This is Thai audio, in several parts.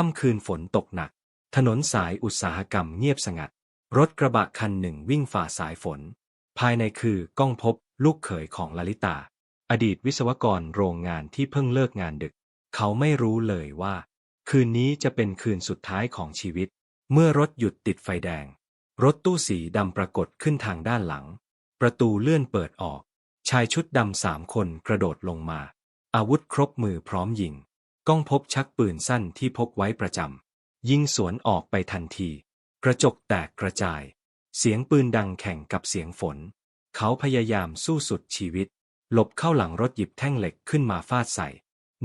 ค่ำคืนฝนตกหนัก ถนนสายอุตสาหกรรมเงียบสงัด รถกระบะคันหนึ่งวิ่งฝ่าสายฝน ภายในคือก้องพบลูกเขยของลลิตา อดีตวิศวกรโรงงานที่เพิ่งเลิกงานดึก เขาไม่รู้เลยว่า คืนนี้จะเป็นคืนสุดท้ายของชีวิต เมื่อรถหยุดติดไฟแดง รถตู้สีดำปรากฏขึ้นทางด้านหลัง ประตูเลื่อนเปิดออก ชายชุดดำสามคนกระโดดลงมา อาวุธครบมือพร้อมยิง ก้องพบชักปืนสั้นที่พกไว้ประจำยิงสวนออกไปทันที กระจกแตกกระจาย เสียงปืนดังแข่งกับเสียงฝน เขาพยายามสู้สุดชีวิต หลบเข้าหลังรถหยิบแท่งเหล็กขึ้นมาฟาดใส่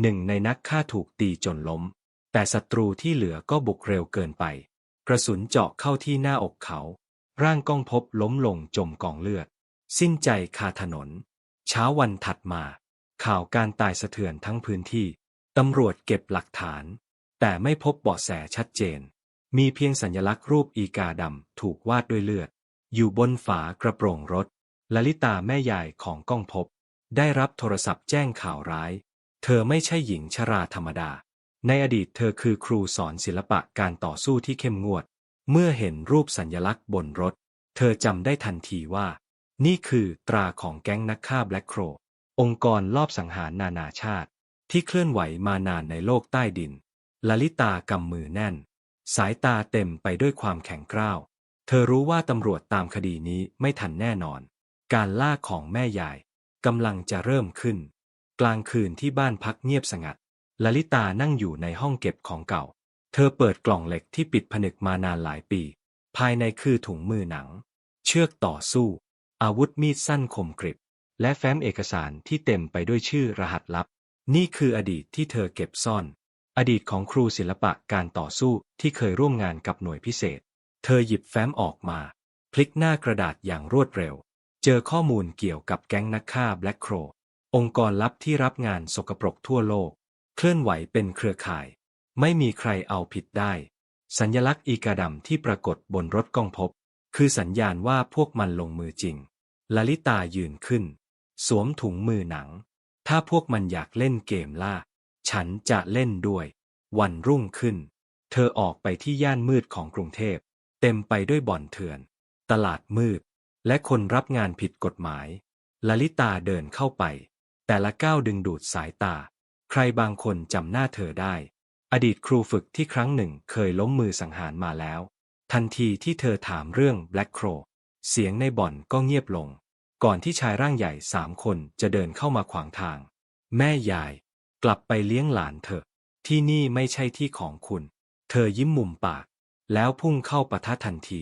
หนึ่งในนักฆ่าถูกตีจนล้ม แต่ศัตรูที่เหลือก็บุกเร็วเกินไป กระสุนเจาะเข้าที่หน้าอกเขา ร่างก้องพบล้มลงจมกองเลือด สิ้นใจคาถนน เช้าวันถัดมา ข่าวการตายสะเทือนทั้งพื้นที่ ตำรวจเก็บหลักฐาน แต่ไม่พบเบาะแสชัดเจน มีเพียงสัญลักษณ์รูปอีกาดำถูกวาดด้วยเลือด อยู่บนฝากระโปรงรถลลิตาแม่ยายของก้องพบ ได้รับโทรศัพท์แจ้งข่าวร้าย เธอไม่ใช่หญิงชราธรรมดา ในอดีตเธอคือครูสอนศิลปะการต่อสู้ที่เข้มงวด เมื่อเห็นรูปสัญลักษณ์บนรถ เธอจำได้ทันทีว่า นี่คือตราของแก๊งนักฆ่าแบล็กโคร องค์กรลอบสังหารนานาชาติ ที่เคลื่อนไหวมานานในโลกใต้ดิน ลลิตากำมือแน่น สายตาเต็มไปด้วยความแข็งกร้าว เธอรู้ว่าตำรวจตามคดีนี้ไม่ทันแน่นอน การล่าของแม่ยายกำลังจะเริ่มขึ้น กลางคืนที่บ้านพักเงียบสงัด ลลิตานั่งอยู่ในห้องเก็บของเก่า เธอเปิดกล่องเหล็กที่ปิดผนึกมานานหลายปี ภายในคือถุงมือหนัง เชือกต่อสู้ อาวุธมีดสั้นคมกริบ และแฟ้มเอกสารที่เต็มไปด้วยชื่อรหัสลับ นี่คืออดีตที่เธอเก็บซ่อน อดีตของครูศิลปะการต่อสู้ที่เคยร่วมงานกับหน่วยพิเศษ เธอหยิบแฟ้มออกมา พลิกหน้ากระดาษอย่างรวดเร็ว เจอข้อมูลเกี่ยวกับแก๊งนักฆ่าแบล็กโครองค์กรลับที่รับงานสกปรกทั่วโลก เคลื่อนไหวเป็นเครือข่าย ไม่มีใครเอาผิดได้ สัญลักษณ์อีกาดำที่ปรากฏบนรถกองพบ คือสัญญาณว่าพวกมันลงมือจริงลลิตายืนขึ้น สวมถุงมือหนัง ถ้าพวกมันอยากเล่นเกมล่า ฉันจะเล่นด้วย วันรุ่งขึ้น เธอออกไปที่ย่านมืดของกรุงเทพ เต็มไปด้วยบ่อนเถื่อน ตลาดมืด และคนรับงานผิดกฎหมาย ลลิตาเดินเข้าไป แต่ละก้าวดึงดูดสายตา ใครบางคนจำหน้าเธอได้ อดีตครูฝึกที่ครั้งหนึ่งเคยล้มมือสังหารมาแล้ว ทันทีที่เธอถามเรื่องแบล็กโครเสียงในบ่อนก็เงียบลง ก่อนที่ชายร่างใหญ่สามคนจะเดินเข้ามาขวางทาง แม่ยาย กลับไปเลี้ยงหลานเถอะ ที่นี่ไม่ใช่ที่ของคุณ เธอยิ้มมุมปาก แล้วพุ่งเข้าปะทะทันที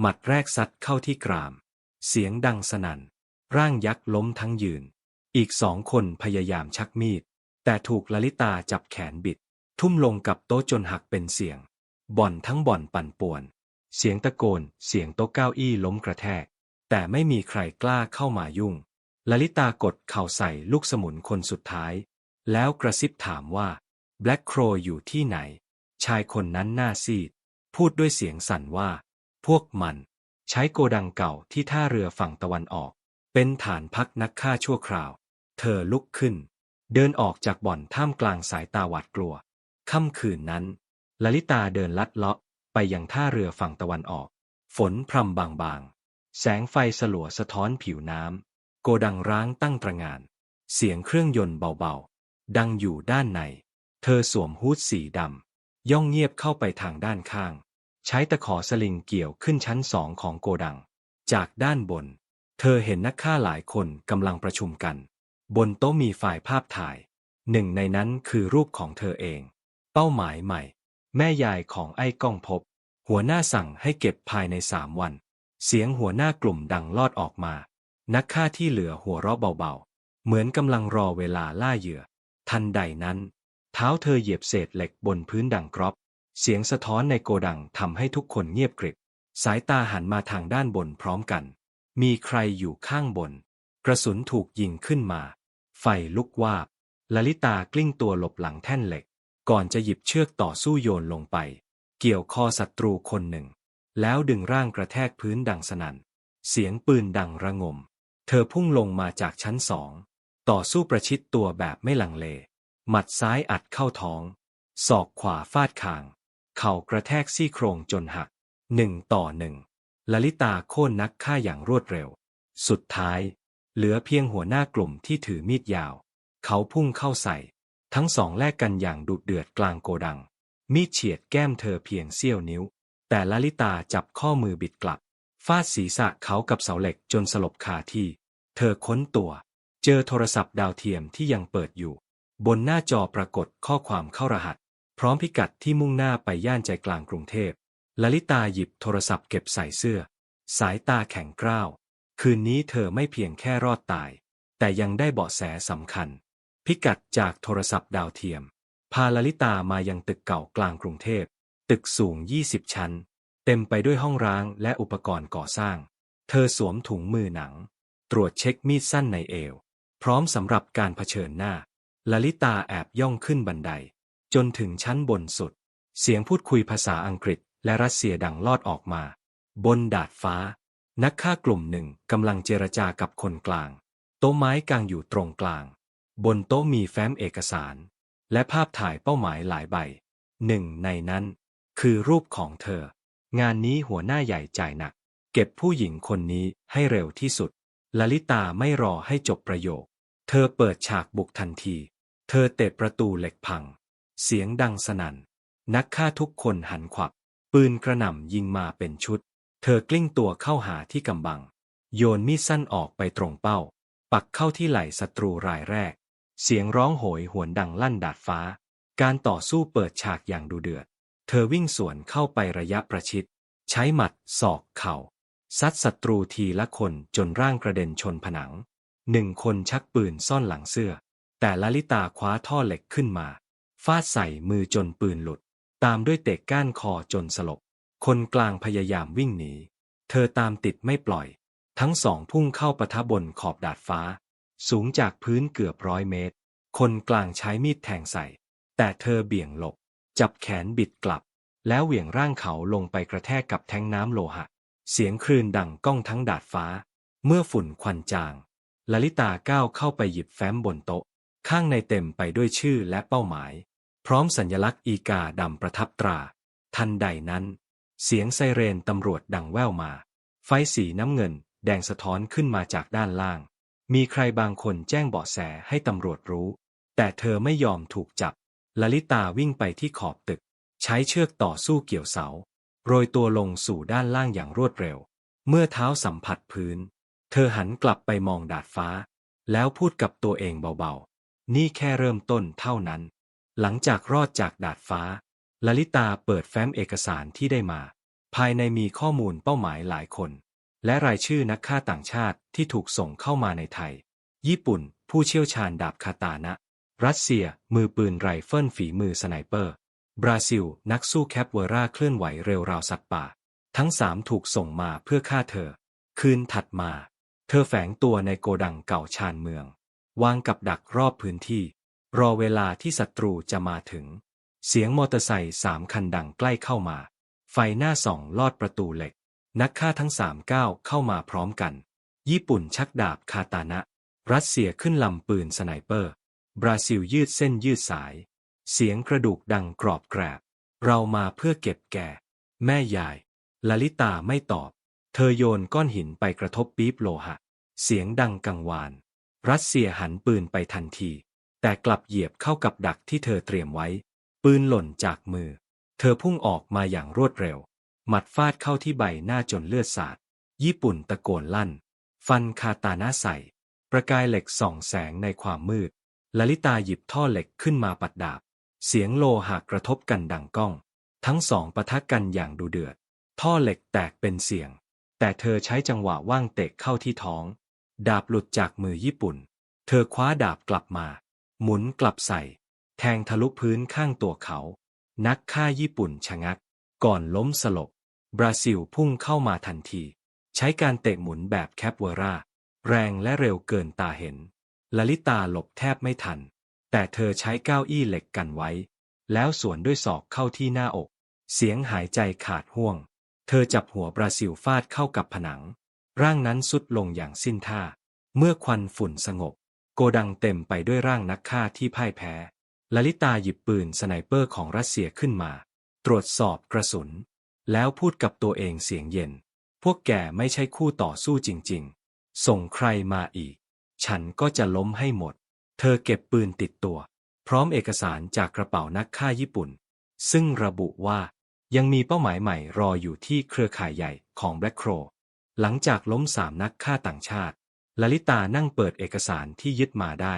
หมัดแรกซัดเข้าที่กราม เสียงดังสนั่น ร่างยักษ์ล้มทั้งยืน อีกสองคนพยายามชักมีด แต่ถูกลลิตาจับแขนบิด ทุ่มลงกับโต๊ะจนหักเป็นเสียง บ่อนทั้งบ่อนปั่นป่วน เสียงตะโกน เสียงโต๊ะเก้าอี้ล้มกระแทก แต่ไม่มีใครกล้าเข้ามายุ่งลลิตากดเข่าใส่ลูกสมุนคนสุดท้าย แล้วกระซิบถามว่าแบล็กโครอยู่ที่ไหน ชายคนนั้นหน้าซีด พูดด้วยเสียงสั่นว่า พวกมัน ใช้โกดังเก่าที่ท่าเรือฝั่งตะวันออก เป็นฐานพักนักฆ่าชั่วคราว เธอลุกขึ้น เดินออกจากบ่อนท่ามกลางสายตาหวาดกลัว ค่ำคืนนั้นลลิตาเดินลัดเลาะไปยังท่าเรือฝั่งตะวันออก ฝนพรำบางๆ แสงไฟสลัวสะท้อนผิวน้ำ โกดังร้างตั้งตระงาน เสียงเครื่องยนต์เบาๆ ดังอยู่ด้านใน เธอสวมฮู้ดสีดำ ย่องเงียบเข้าไปทางด้านข้าง ใช้ตะขอสลิงเกี่ยวขึ้นชั้นสองของโกดัง จากด้านบน เธอเห็นนักฆ่าหลายคนกำลังประชุมกัน บนโต๊ะมีไฟล์ภาพถ่าย หนึ่งในนั้นคือรูปของเธอเอง เป้าหมายใหม่ แม่ยายของไอ้ก้องพบ หัวหน้าสั่งให้เก็บภายในสามวัน เสียงหัวหน้ากลุ่มดังลอดออกมา นักฆ่าที่เหลือหัวเราะเบาๆ เหมือนกำลังรอเวลาล่าเหยื่อ ทันใดนั้น เท้าเธอเหยียบเศษเหล็กบนพื้นดังกรอบ เสียงสะท้อนในโกดังทำให้ทุกคนเงียบกริบ สายตาหันมาทางด้านบนพร้อมกัน มีใครอยู่ข้างบน กระสุนถูกยิงขึ้นมา ไฟลุกวาบลลิตากลิ้งตัวหลบหลังแท่นเหล็ก ก่อนจะหยิบเชือกต่อสู้โยนลงไป เกี่ยวคอศัตรูคนหนึ่ง แล้วดึงร่างกระแทกพื้นดังสนัน่น เสียงปืนดังระงม เธอพุ่งลงมาจากชั้นสอง ต่อสู้ประชิดตัวแบบไม่ลังเล หมัดซ้ายอัดเข้าท้อง ศอกขวาฟาดคาง เข่ากระแทกซี่โครงจนหัก หนึ่งต่อหนึ่งลลิตาโค่นนักฆ่าอย่างรวดเร็ว สุดท้าย เหลือเพียงหัวหน้ากลุ่มที่ถือมีดยาว เขาพุ่งเข้าใส่ ทั้งสองแลกกันอย่างดุเดือดกลางโกดัง มีดเฉียดแก้มเธอเพียงเสี้ยวนิ้ว แต่ลลิตาจับข้อมือบิดกลับ ฟาดศีรษะเขากับเสาเหล็กจนสลบคาที่ เธอค้นตัว เจอโทรศัพท์ดาวเทียมที่ยังเปิดอยู่ บนหน้าจอปรากฏข้อความเข้ารหัส พร้อมพิกัดที่มุ่งหน้าไปย่านใจกลางกรุงเทพลลิตาหยิบโทรศัพท์เก็บใส่เสื้อ สายตาแข็งกร้าว คืนนี้เธอไม่เพียงแค่รอดตาย แต่ยังได้เบาะแสสำคัญ พิกัดจากโทรศัพท์ดาวเทียม พาลลิตามายังตึกเก่ากลางกรุงเทพ ตึกสูง 20 ชั้น เต็มไปด้วยห้องร้างและอุปกรณ์ก่อสร้าง เธอสวมถุงมือหนัง ตรวจเช็คมีดสั้นในเอว พร้อมสำหรับการเผชิญหน้าลลิตาแอบย่องขึ้นบันได จนถึงชั้นบนสุด เสียงพูดคุยภาษาอังกฤษ และรัสเซียดังลอดออกมา บนดาดฟ้า นักฆ่ากลุ่มหนึ่งกำลังเจรจากับคนกลาง โต๊ะไม้กางอยู่ตรงกลาง บนโต๊ะมีแฟ้มเอกสาร และภาพถ่ายเป้าหมายหลายใบ หนึ่งในนั้น คือรูปของเธอ งานนี้หัวหน้าใหญ่จ่ายหนัก เก็บผู้หญิงคนนี้ให้เร็วที่สุดลลิตาไม่รอให้จบประโยค เธอเปิดฉากบุกทันที เธอเตะประตูเหล็กพัง เสียงดังสนั่น นักฆ่าทุกคนหันขวับ ปืนกระหน่ำยิงมาเป็นชุด เธอกลิ้งตัวเข้าหาที่กำบัง โยนมีดสั้นออกไปตรงเป้า ปักเข้าที่ไหล่ศัตรูรายแรก เสียงร้องโหยหวนดังลั่นดาดฟ้า การต่อสู้เปิดฉากอย่างดูเดือด เธอวิ่งสวนเข้าไประยะประชิด ใช้หมัด ศอก เข่า ซัดศัตรูทีละคนจนร่างกระเด็นชนผนัง หนึ่งคนชักปืนซ่อนหลังเสื้อ แต่ลลิตาคว้าท่อเหล็กขึ้นมา ฟาดใส่มือจนปืนหลุด ตามด้วยเตะก้านคอจนสลบ คนกลางพยายามวิ่งหนี เธอตามติดไม่ปล่อย ทั้งสองพุ่งเข้าปะทะบนขอบดาดฟ้า สูงจากพื้นเกือบร้อยเมตร คนกลางใช้มีดแทงใส่ แต่เธอเบี่ยงหลบ จับแขนบิดกลับ แล้วเหวี่ยงร่างเขาลงไปกระแทกกับแท้งน้ำโลหะ เสียงคลื่นดังก้องทั้งดาดฟ้า เมื่อฝุ่นควันจางลลิตาก้าวเข้าไปหยิบแฟ้มบนโต๊ะ ข้างในเต็มไปด้วยชื่อและเป้าหมาย พร้อมสัญลักษณ์อีกาดำประทับตรา ทันใดนั้น เสียงไซเรนตำรวจดังแว่วมา ไฟสีน้ำเงิน แดงสะท้อนขึ้นมาจากด้านล่าง มีใครบางคนแจ้งเบาะแสให้ตำรวจรู้ แต่เธอไม่ยอมถูกจับ ลลิตาวิ่งไปที่ขอบตึก ใช้เชือกต่อสู้เกี่ยวเสา โรยตัวลงสู่ด้านล่างอย่างรวดเร็ว เมื่อเท้าสัมผัสพื้น เธอหันกลับไปมองดาดฟ้า แล้วพูดกับตัวเองเบาๆ นี่แค่เริ่มต้นเท่านั้น หลังจากรอดจากดาดฟ้าลลิตาเปิดแฟ้มเอกสารที่ได้มา ภายในมีข้อมูลเป้าหมายหลายคน และรายชื่อนักฆ่าต่างชาติที่ถูกส่งเข้ามาในไทย ญี่ปุ่น ผู้เชี่ยวชาญดาบคาตานะ รัสเซีย มือปืนไรเฟิลฝีมือสไนเปอร์ บราซิล นักสู้แคปเวราเคลื่อนไหวเร็วราวสัตว์ป่า ทั้งสามถูกส่งมาเพื่อฆ่าเธอ คืนถัดมา เธอแฝงตัวในโกดังเก่าชานเมือง วางกับดักรอบพื้นที่ รอเวลาที่ศัตรูจะมาถึง เสียงมอเตอร์ไซค์สามคันดังใกล้เข้ามา ไฟหน้าส่องลอดประตูเหล็ก นักฆ่าทั้งสามก้าวเข้ามาพร้อมกัน ญี่ปุ่นชักดาบคาตานะ รัสเซียขึ้นลำปืนสไนเปอร์ บราซิลยืดเส้นยืดสาย เสียงกระดูกดังกรอบแกรบ เรามาเพื่อเก็บแก่ แม่ยายลลิตาไม่ตอบ เธอโยนก้อนหินไปกระทบปี๊บโลหะ เสียงดังกังวาน รัสเซียหันปืนไปทันที แต่กลับเหยียบเข้ากับดักที่เธอเตรียมไว้ ปืนหล่นจากมือ เธอพุ่งออกมาอย่างรวดเร็ว หมัดฟาดเข้าที่ใบหน้าจนเลือดสาด ญี่ปุ่นตะโกนลั่น ฟันคาตานาใส่ ประกายเหล็กส่องแสงในความมืด ลลิตาหยิบท่อเหล็กขึ้นมาปัดดาบ เสียงโลหะกระทบกันดังก้อง ทั้งสองปะทะกันอย่างดูเดือด ท่อเหล็กแตกเป็นเสียง แต่เธอใช้จังหวะว่างเตะเข้าที่ท้อง ดาบหลุดจากมือญี่ปุ่น เธอคว้าดาบกลับมา หมุนกลับใส่ แทงทะลุพื้นข้างตัวเขา นักฆ่าญี่ปุ่นชะงัก ก่อนล้มสลบ บราซิลพุ่งเข้ามาทันที ใช้การเตะหมุนแบบแคปเวรา แรงและเร็วเกินตาเห็น ลลิตาหลบแทบไม่ทัน แต่เธอใช้ก้าวอี้เหล็กกันไว้ แล้วสวนด้วยศอกเข้าที่หน้าอก เสียงหายใจขาดห่วง เธอจับหัวบราซิลฟาดเข้ากับผนัง ร่างนั้นสุดลงอย่างสิ้นท่า เมื่อควันฝุ่นสงบ โกดังเต็มไปด้วยร่างนักฆ่าที่พ่ายแพ้ลลิตาหยิบปืนสไนเปอร์ของรัสเซียขึ้นมา ตรวจสอบกระสุน แล้วพูดกับตัวเองเสียงเย็น พวกแกไม่ใช่คู่ต่อสู้จริง ๆ ส่งใครมาอีก ฉันก็จะล้มให้หมด เธอเก็บปืนติดตัว พร้อมเอกสารจากกระเป๋านักฆ่าญี่ปุ่น ซึ่งระบุว่ายังมีเป้าหมายใหม่รออยู่ที่เครือข่ายใหญ่ของแบล็กโครหลังจากล้มสามนักฆ่าต่างชาติลลิตานั่งเปิดเอกสารที่ยึดมาได้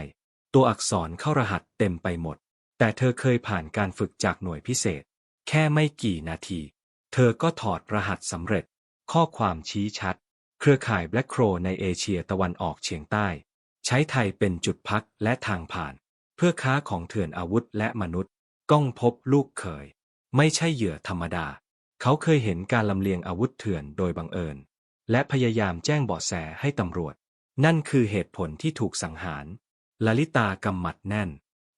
ตัวอักษรเข้ารหัสเต็มไปหมด แต่เธอเคยผ่านการฝึกจากหน่วยพิเศษ แค่ไม่กี่นาที เธอก็ถอดรหัสสำเร็จ ข้อความชี้ชัด เครือข่ายแบล็กโครในเอเชียตะวันออกเฉียงใต้ ใช้ไทยเป็นจุดพักและทางผ่าน เพื่อค้าของเถื่อนอาวุธและมนุษย์ก้องพบลูกเขย ไม่ใช่เหยื่อธรรมดา เขาเคยเห็นการลำเลียงอาวุธเถื่อนโดยบังเอิญ และพยายามแจ้งเบาะแสให้ตำรวจ นั่นคือเหตุผลที่ถูกสังหารลลิตากำหมัดแน่น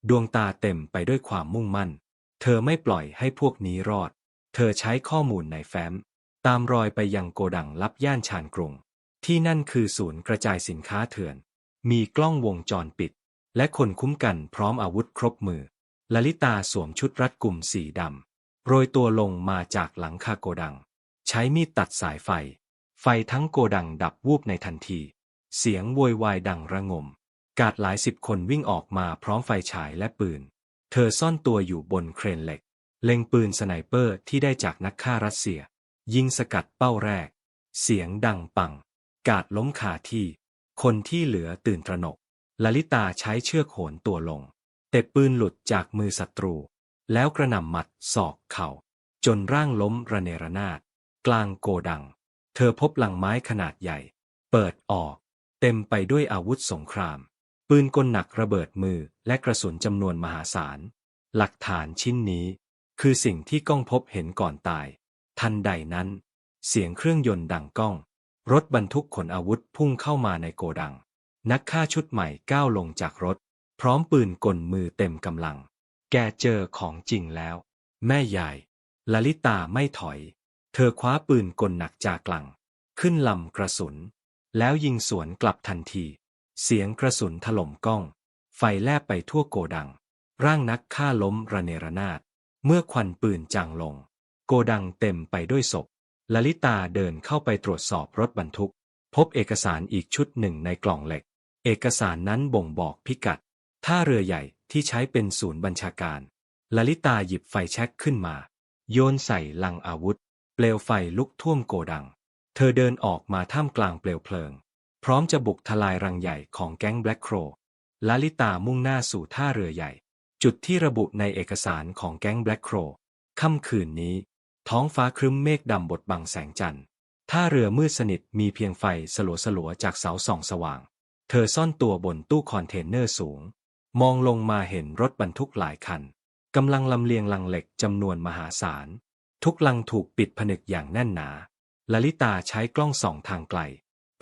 ดวงตาเต็มไปด้วยความมุ่งมั่น เธอไม่ปล่อยให้พวกนี้รอด เธอใช้ข้อมูลในแฟ้ม ตามรอยไปยังโกดังลับย่านชานกรุง ที่นั่นคือศูนย์กระจายสินค้าเถื่อน มีกล้องวงจรปิด และคนคุ้มกันพร้อมอาวุธครบมือลลิตาสวมชุดรัดกุมสีดำ โรยตัวลงมาจากหลังคาโกดัง ใช้มีดตัดสายไฟ ไฟทั้งโกดังดับวูบในทันที เสียงโวยวายดังระงม กาดหลายสิบคนวิ่งออกมาพร้อมไฟฉายและปืน เธอซ่อนตัวอยู่บนเครนเหล็ก เล็งปืนสไนเปอร์ที่ได้จากนักฆ่ารัสเซีย ยิงสกัดเป้าแรก เสียงดังปัง กาดล้มคาที่ คนที่เหลือตื่นตระหนกลลิตาใช้เชือกโหนตัวลง แต่ปืนหลุดจากมือศัตรู แล้วกระหน่ำหมัดศอกเข่า จนร่างล้มระเนระนาด กลางโกดัง เธอพบลังไม้ขนาดใหญ่ เปิดออก เต็มไปด้วยอาวุธสงคราม ปืนกลหนักระเบิดมือและกระสุนจำนวนมหาศาล หลักฐานชิ้นนี้ คือสิ่งที่ก้องพบเห็นก่อนตาย ทันใดนั้น เสียงเครื่องยนต์ดังก้อง รถบรรทุกขนอาวุธพุ่งเข้ามาในโกดัง นักฆ่าชุดใหม่ก้าวลงจากรถ พร้อมปืนกลมือเต็มกำลัง แกเจอของจริงแล้ว แม่ใหญ่ลลิตาไม่ถอย เธอคว้าปืนกลหนักจากกลัง ขึ้นลำกระสุน แล้วยิงสวนกลับทันที เสียงกระสุนถล่มก้อง ไฟแลบไปทั่วโกดัง ร่างนักฆ่าล้มระเนระนาด เมื่อควันปืนจางลง โกดังเต็มไปด้วยศพ ลลิตาเดินเข้าไปตรวจสอบรถบรรทุก พบเอกสารอีกชุดหนึ่งในกล่องเหล็ก เอกสารนั้นบ่งบอกพิกัด ท่าเรือใหญ่ที่ใช้เป็นศูนย์บัญชาการลลิตาหยิบไฟแช็กขึ้นมา โยนใส่ลังอาวุธ เปลวไฟลุกท่วมโกดัง เธอเดินออกมาท่ามกลางเปลวเพลิง พร้อมจะบุกทลายรังใหญ่ของแก๊งแบล็กโครลลิตามุ่งหน้าสู่ท่าเรือใหญ่ จุดที่ระบุในเอกสารของแก๊งแบล็กโครค่ำคืนนี้ ท้องฟ้าครึ้มเมฆดำบดบังแสงจันทร์ท่าเรือมืดสนิทมีเพียงไฟสลัวๆจากเสาส่องสว่าง เธอซ่อนตัวบนตู้คอนเทนเนอร์สูง มองลงมาเห็นรถบรรทุกหลายคันกำลังลำเลียงลังเหล็กจำนวนมหาศาล ทุกลังถูกปิดผนึกอย่างแน่นหนาลลิตาใช้กล้องส่องทางไกล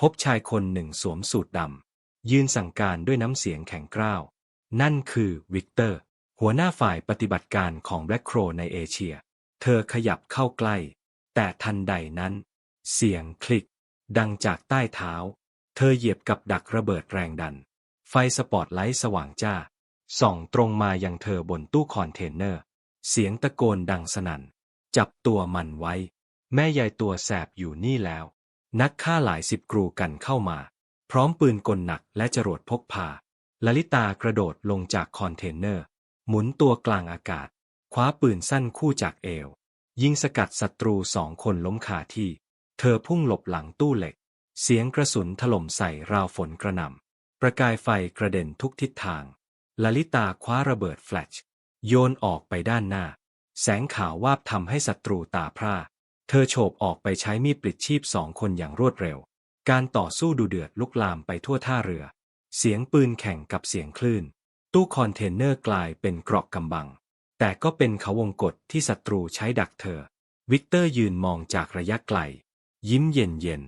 พบชายคนหนึ่งสวมสูทดำยืนสั่งการด้วยน้ำเสียงแข็งกร้าว นั่นคือวิกเตอร์ หัวหน้าฝ่ายปฏิบัติการของแบล็กโครในเอเชีย เธอขยับเข้าใกล้ แต่ทันใดนั้น เสียงคลิก ดังจากใต้เท้า เธอเหยียบกับดักระเบิดแรงดัน ไฟสปอตไลท์สว่างจ้า ส่องตรงมายังเธอบนตู้คอนเทนเนอร์ เสียงตะโกนดังสนั่น จับตัวมันไว้ แม่ยายตัวแสบอยู่นี่แล้ว นักฆ่าหลายสิบกรูกันเข้ามา พร้อมปืนกลหนักและจรวดพกพาลลิตากระโดดลงจากคอนเทนเนอร์ หมุนตัวกลางอากาศ คว้าปืนสั้นคู่จากเอว ยิงสกัดศัตรูสองคนล้มคาที่ เธอพุ่งหลบหลังตู้เหล็ก เสียงกระสุนถล่มใส่ราวฝนกระหน่ำ ประกายไฟกระเด็นทุกทิศทาง ลลิตาคว้าระเบิดแฟลช โยนออกไปด้านหน้า แสงขาววาบทำให้ศัตรูตาพร่า เธอโฉบออกไปใช้มีดปลิดชีพสองคนอย่างรวดเร็ว การต่อสู้ดูเดือดลุกลามไปทั่วท่าเรือ เสียงปืนแข่งกับเสียงคลื่น ตู้คอนเทนเนอร์กลายเป็นเกราะกำบัง แต่ก็เป็นเขาวงกฏที่ศัตรูใช้ดักเธอ วิกเตอร์ยืนมองจากระยะไกล ยิ้มเย็นเย็น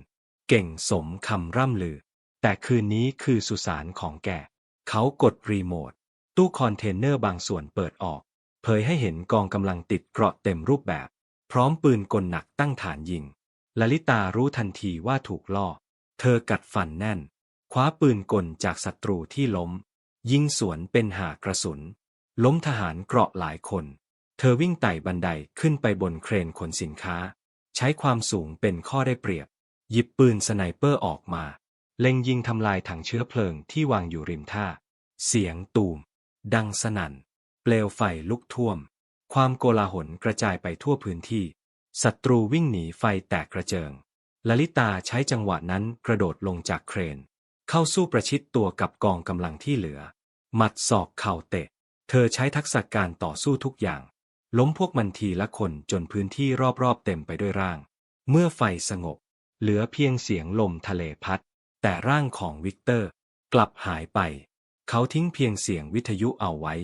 เก่งสมคำร่ำลือ แต่คืนนี้คือสุสานของแก เขากดรีโมท ตู้คอนเทนเนอร์บางส่วนเปิดออก เผยให้เห็นกองกำลังติดเกราะเต็มรูปแบบ พร้อมปืนกลหนักตั้งฐานยิงลลิตารู้ทันทีว่าถูกล่อ เธอกัดฟันแน่น คว้าปืนกลจากศัตรูที่ล้ม ยิงสวนเป็นหากระสุน ล้มทหารเกราะหลายคน เธอวิ่งไต่บันไดขึ้นไปบนเครนขนสินค้า ใช้ความสูงเป็นข้อได้เปรียบ หยิบปืนสไนเปอร์ออกมา เล็งยิงทำลายถังเชื้อเพลิงที่วางอยู่ริมท่า เสียงตูม ดังสนั่น เปลวไฟลุกท่วม ความโกลาหลกระจายไปทั่วพื้นที่ ศัตรูวิ่งหนีไฟแตกกระเจิงลลิตาใช้จังหวะนั้นกระโดดลงจากเครน เข้าสู้ประชิดตัวกับกองกำลังที่เหลือ หมัดศอกเข่าเตะ เธอใช้ทักษะการต่อสู้ทุกอย่าง ล้มพวกมันทีละคนจนพื้นที่รอบๆเต็มไปด้วยร่าง เมื่อไฟสงบ เหลือเพียงเสียงลมทะเลพัด แต่ร่างของวิกเตอร์ กลับหายไป เขาทิ้งเพียงเสียงวิทยุเอาไว้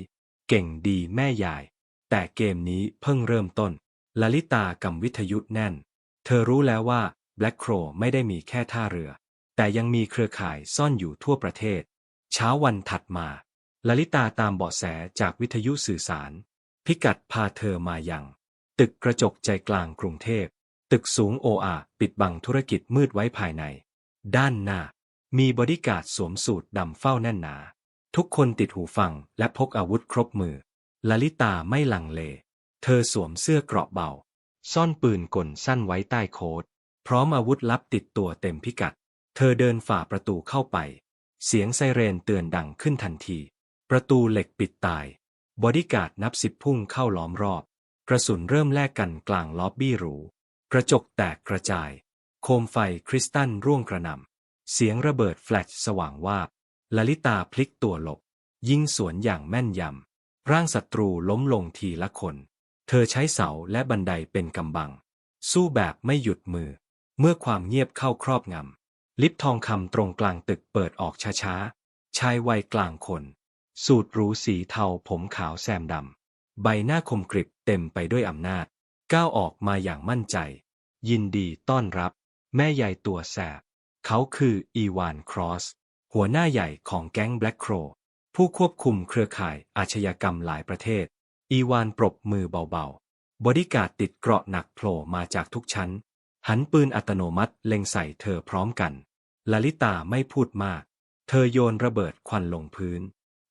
เก่งดีแม่ยาย แต่เกมนี้เพิ่งเริ่มต้นลลิตากำวิทยุแน่น เธอรู้แล้วว่าแบล็กโครไม่ได้มีแค่ท่าเรือ แต่ยังมีเครือข่ายซ่อนอยู่ทั่วประเทศ เช้าวันถัดมา ลลิตาตามเบาะแสจากวิทยุสื่อสาร พิกัดพาเธอมายัง ตึกกระจกใจกลางกรุงเทพ ตึกสูงโออาปิดบังธุรกิจมืดไว้ภายใน ด้านหน้า มีบอดี้การ์ดสวมสูทดำเฝ้าแน่นหนา ทุกคนติดหูฟังและพกอาวุธครบมือลลิตาไม่ลังเล เธอสวมเสื้อเกราะเบา ซ่อนปืนกลสั้นไว้ใต้โค้ทพร้อมอาวุธลับติดตัวเต็มพิกัด เธอเดินฝ่าประตูเข้าไป เสียงไซเรนเตือนดังขึ้นทันที ประตูเหล็กปิดตาย บอดี้การ์ดนับสิบพุ่งเข้าล้อมรอบ กระสุนเริ่มแลกกันกลางล็อบบี้หรู กระจกแตกกระจาย โคมไฟคริสตัลร่วงกระหน่ำ เสียงระเบิดแฟลชสว่างวาบลลิตาพลิกตัวหลบ ยิงสวนอย่างแม่นยำ ร่างศัตรูล้มลงทีละคน เธอใช้เสาและบันไดเป็นกำบัง สู้แบบไม่หยุดมือ เมื่อความเงียบเข้าครอบงำลิฟต์ทองคำตรงกลางตึกเปิดออกช้าๆ ชายวัยกลางคน สูทหรูสีเทาผมขาวแซมดำ ใบหน้าคมกริบเต็มไปด้วยอำนาจ ก้าวออกมาอย่างมั่นใจ ยินดีต้อนรับ แม่ใหญ่ตัวแสบ เขาคืออีวานครอส หัวหน้าใหญ่ของแก๊งแบล็กโครผู้ควบคุมเครือข่ายอาชญากรรมหลายประเทศ อีวานปรบมือเบาๆ บอดี้การ์ดติดเกราะหนักโผล่มาจากทุกชั้น หันปืนอัตโนมัติเล็งใส่เธอพร้อมกันลลิตาไม่พูดมาก เธอโยนระเบิดควันลงพื้น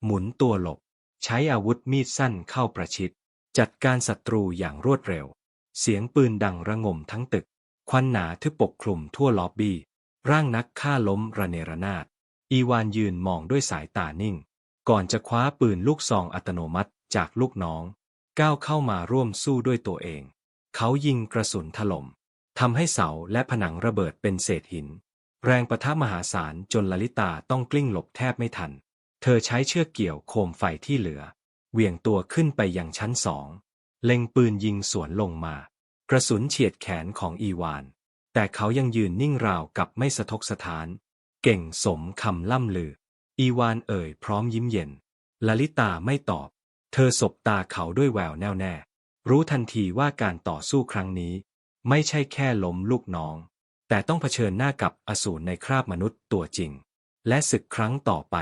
หมุนตัวหลบ ใช้อาวุธมีดสั้นเข้าประชิด จัดการศัตรูอย่างรวดเร็ว เสียงปืนดังระงมทั้งตึก ควันหนาทึบปกคลุมทั่วล็อบบี้ ร่างนักฆ่าล้มระเนระนาด อีวานยืนมองด้วยสายตานิ่ง ก่อนจะคว้าปืนลูกซองอัตโนมัติจากลูกน้อง ก้าวเข้ามาร่วมสู้ด้วยตัวเอง เขายิงกระสุนถล่มทำให้เสาและผนังระเบิดเป็นเศษหิน แรงประทะมหาศาลจนลลิตาต้องกลิ้งหลบแทบไม่ทัน เธอใช้เชือกเกี่ยวโคมไฟที่เหลือ เหวี่ยงตัวขึ้นไปยังชั้นสอง เล็งปืนยิงสวนลงมา กระสุนเฉียดแขนของอีวาน แต่เขายังยืนนิ่งราวกับไม่สะทกสะท้าน เก่งสมคำล่ำลือ อีวานเอ่ยพร้อมยิ้มเย็นลลิตาไม่ตอบ เธอสบตาเขาด้วยแววแน่วแน่ รู้ทันทีว่าการต่อสู้ครั้งนี้ ไม่ใช่แค่ล้มลูกน้อง แต่ต้องเผชิญหน้ากับอสูรในคราบมนุษย์ตัวจริง และศึกครั้งต่อไป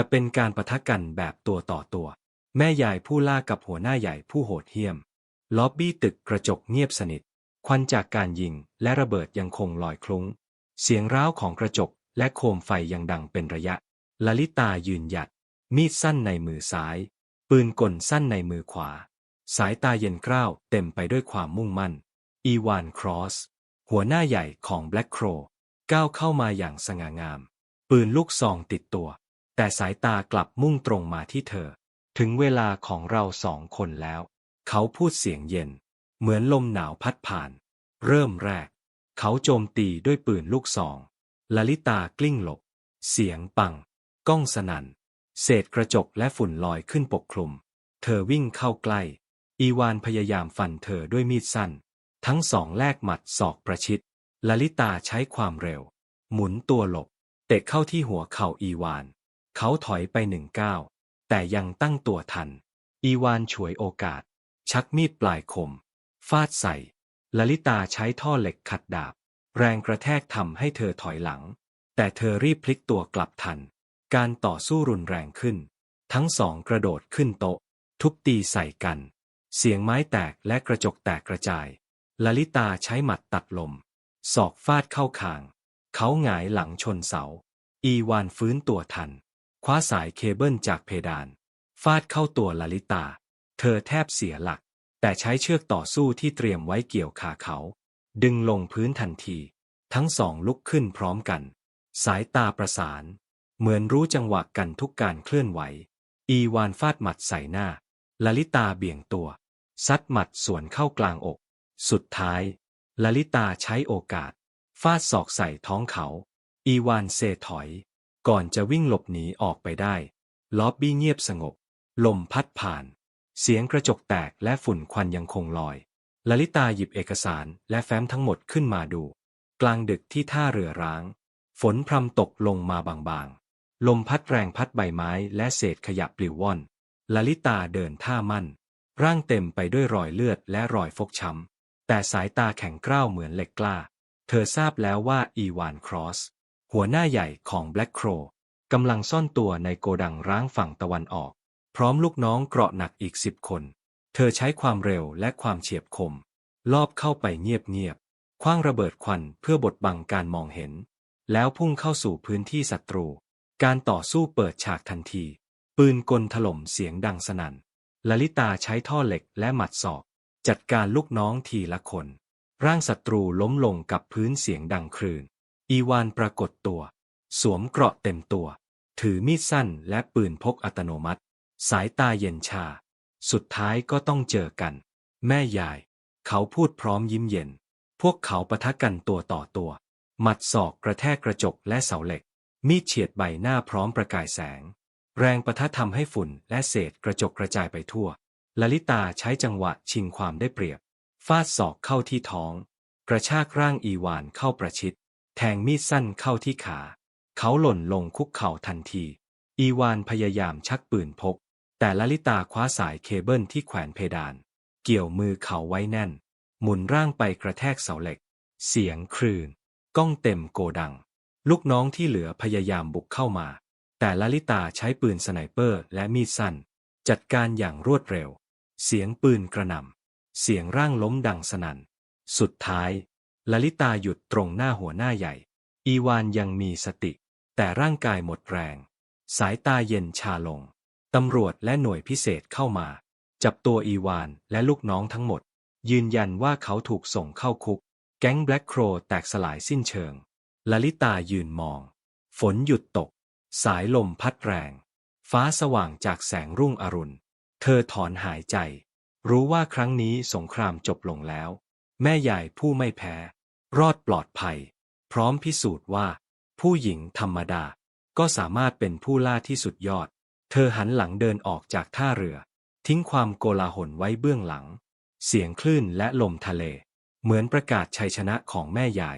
จะเป็นการประทะกันแบบตัวต่อตัว แม่ใหญ่ผู้ล่ากับหัวหน้าใหญ่ผู้โหดเหี้ยม ล็อบบี้ตึกกระจกเงียบสนิท ควันจากการยิงและระเบิดยังคงลอยคลุ้ง เสียงร้าวของกระจกและโคมไฟยังดังเป็นระยะ ลลิตายืนหยัด มีดสั้นในมือซ้าย ปืนกลสั้นในมือขวา สายตาเย็นกร้าวเต็มไปด้วยความมุ่งมั่น อีวานครอส หัวหน้าใหญ่ของแบล็กโครก้าวเข้ามาอย่างสง่างาม ปืนลูกซองติดตัว แต่สายตากลับมุ่งตรงมาที่เธอ ถึงเวลาของเราสองคนแล้ว เขาพูดเสียงเย็น เหมือนลมหนาวพัดผ่าน เริ่มแรก เขาโจมตีด้วยปืนลูกซองลลิตากลิ้งหลบ เสียงปัง ก้องสนัน่น เศษกระจกและฝุ่นลอยขึ้นปกคลุม เธอวิ่งเข้าใกล้ อีวานพยายามฟันเธอด้วยมีดสั้น ทั้งสองแลกหมัดศอกประชิดลลิตาใช้ความเร็ว หมุนตัวหลบ เตะเข้าที่หัวเข่าอีวาน เขาถอยไปหนึ่งก้าวแต่ยังตั้งตัวทัน อีวานฉวยโอกาส ชักมีดปลายคม ฟาดใส่ลลิตาใช้ท่อเหล็กขัดดาบ แรงกระแทกทำให้เธอถอยหลัง แต่เธอรีบพลิกตัวกลับทัน การต่อสู้รุนแรงขึ้น ทั้งสองกระโดดขึ้นโต๊ะ ทุบตีใส่กัน เสียงไม้แตกและกระจกแตกกระจายลลิตาใช้หมัดตัดลม ศอกฟาดเข้าคาง เขาหงายหลังชนเสา อีวานฟื้นตัวทัน คว้าสายเคเบิลจากเพดาน ฟาดเข้าตัวลลิตา เธอแทบเสียหลัก แต่ใช้เชือกต่อสู้ที่เตรียมไว้เกี่ยวขาเขา ดึงลงพื้นทันที ทั้งสองลุกขึ้นพร้อมกัน สายตาประสาน เหมือนรู้จังหวะกันทุกการเคลื่อนไหว อีวานฟาดหมัดใส่หน้าลลิตาเบี่ยงตัว ซัดหมัดสวนเข้ากลางอก สุดท้ายลลิตาใช้โอกาส ฟาดศอกใส่ท้องเขา อีวานเซถอย ก่อนจะวิ่งหลบหนีออกไปได้ ล็อบบี้เงียบสงบ ลมพัดผ่าน เสียงกระจกแตกและฝุ่นควันยังคงลอยลลิตาหยิบเอกสารและแฟ้มทั้งหมดขึ้นมาดู กลางดึกที่ท่าเรือร้าง ฝนพรำตกลงมาบางๆ ลมพัดแรงพัดใบไม้และเศษขยะปลิวว่อนลลิตาเดินท่ามั่น ร่างเต็มไปด้วยรอยเลือดและรอยฟกช้ำแต่สายตาแข็งกร้าวเหมือนเหล็กกล้า เธอทราบแล้วว่าอีวานครอส หัวหน้าใหญ่ของแบล็กโครกำลังซ่อนตัวในโกดังร้างฝั่งตะวันออก พร้อมลูกน้องเกราะหนักอีกสิบคน เธอใช้ความเร็วและความเฉียบคม ลอบเข้าไปเงียบๆคว้างระเบิดควันเพื่อบดบังการมองเห็น แล้วพุ่งเข้าสู่พื้นที่ศัตรู การต่อสู้เปิดฉากทันที ปืนกลถล่มเสียงดังสนัน่นลลิตาใช้ท่อเหล็กและหมัดศอก จัดการลูกน้องทีละคน ร่างศัตรูล้มลงกับพื้นเสียงดังครืน อีวานปรากฏตัว สวมเกราะเต็มตัว ถือมีดสั้นและปืนพกอัตโนมัติ สายตาเย็นชา สุดท้ายก็ต้องเจอกัน แม่ยาย เขาพูดพร้อมยิ้มเย็น พวกเขาปะทะกันตัวต่อตัว หมัดศอกกระแทกกระจกและเสาเหล็ก มีดเฉียดใบหน้าพร้อมประกายแสง แรงปะทะทำให้ฝุ่นและเศษกระจกกระจายไปทั่วลลิตาใช้จังหวะชิงความได้เปรียบ ฟาดศอกเข้าที่ท้อง กระชากร่างอีวานเข้าประชิด แทงมีดสั้นเข้าที่ขา เขาหล่นลงคุกเข่าทันที อีวานพยายามชักปืนพก แต่ลลิตาคว้าสายเคเบิลที่แขวนเพดาน เกี่ยวมือเขาไว้แน่น หมุนร่างไปกระแทกเสาเหล็ก เสียงคลื่น ก้องเต็มโกดัง ลูกน้องที่เหลือพยายามบุกเข้ามา แต่ลลิตาใช้ปืนสไนเปอร์และมีดสั้น จัดการอย่างรวดเร็ว เสียงปืนกระหน่ำเสียงร่างล้มดังสนัน่น สุดท้าย ลลิตาหยุดตรงหน้าหัวหน้าใหญ่ อีวานยังมีสติ แต่ร่างกายหมดแรง สายตาเย็นชาลง ตำรวจและหน่วยพิเศษเข้ามา จับตัวอีวานและลูกน้องทั้งหมด ยืนยันว่าเขาถูกส่งเข้าคุก แก๊งแบล็กโครแตกสลายสิ้นเชิงลลิตายืนมอง ฝนหยุดตก สายลมพัดแรง ฟ้าสว่างจากแสงรุ่งอรุณ เธอถอนหายใจ รู้ว่าครั้งนี้สงครามจบลงแล้ว แม่ใหญ่ผู้ไม่แพ้ รอดปลอดภัย พร้อมพิสูจน์ว่า ผู้หญิงธรรมดา ก็สามารถเป็นผู้ล่าที่สุดยอด เธอหันหลังเดินออกจากท่าเรือ ทิ้งความโกลาหลไว้เบื้องหลัง เสียงคลื่นและลมทะเล เหมือนประกาศชัยชนะของแม่ใหญ่